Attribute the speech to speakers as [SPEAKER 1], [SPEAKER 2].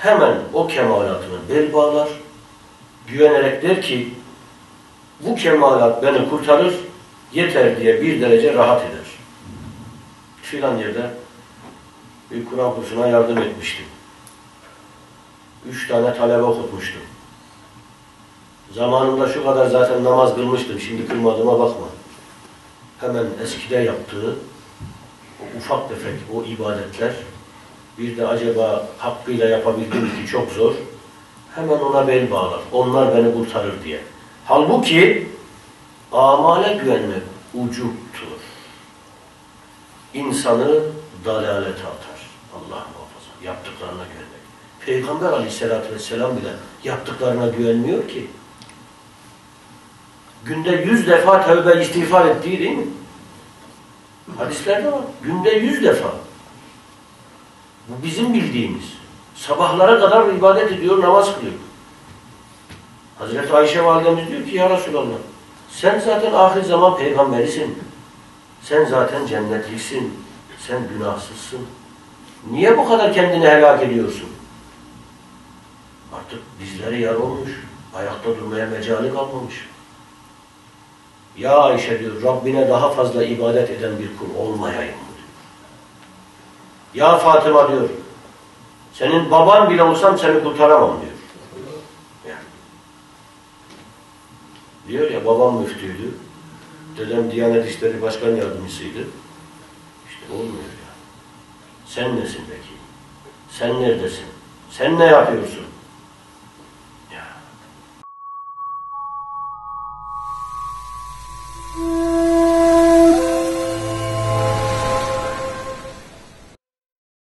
[SPEAKER 1] hemen o kemalatını bel bağlar, güvenerek der ki bu kemalat beni kurtarır, yeter diye bir derece rahat eder. Filan yerde bir Kur'an kursuna yardım etmiştim. Üç tane talebe okutmuştum. Zamanında şu kadar zaten namaz kılmıştım. Şimdi kılmadığıma bakma. Hemen eskide yaptığı o ufak tefek o ibadetler bir de acaba hakkıyla yapabildim ki çok zor. Hemen ona bel bağlar. Onlar beni kurtarır diye. Halbuki amale güvenmek ucuptur. İnsanı dalalete atar. Allah muhafaza. Yaptıklarına güvenmek. Peygamber aleyhissalatü vesselam bile yaptıklarına güvenmiyor ki. Günde yüz defa tövbe istiğfar ettiği değil mi? Hadislerde var. Günde yüz defa. Bu bizim bildiğimiz. Sabahlara kadar ibadet ediyor, namaz kılıyor. Hazreti Ayşe validemiz diyor ki ya Resulallah sen zaten ahir zaman peygamberisin. Sen zaten cennetlisin. Sen günahsızsın. Niye bu kadar kendini helak ediyorsun? Artık dizleri yar olmuş. Ayakta durmaya mecali kalmamış. Ya Ayşe diyor Rabbine daha fazla ibadet eden bir kul olmayayım. Ya Fatıma diyor senin baban bile olsam seni kurtaramam diyor. Yani. Diyor ya babam müftüydü. Dedem Diyanet İşleri Başkan Yardımcısıydı. İşte olmuyor ya. Sen nesin peki? Sen neredesin? Sen ne yapıyorsun?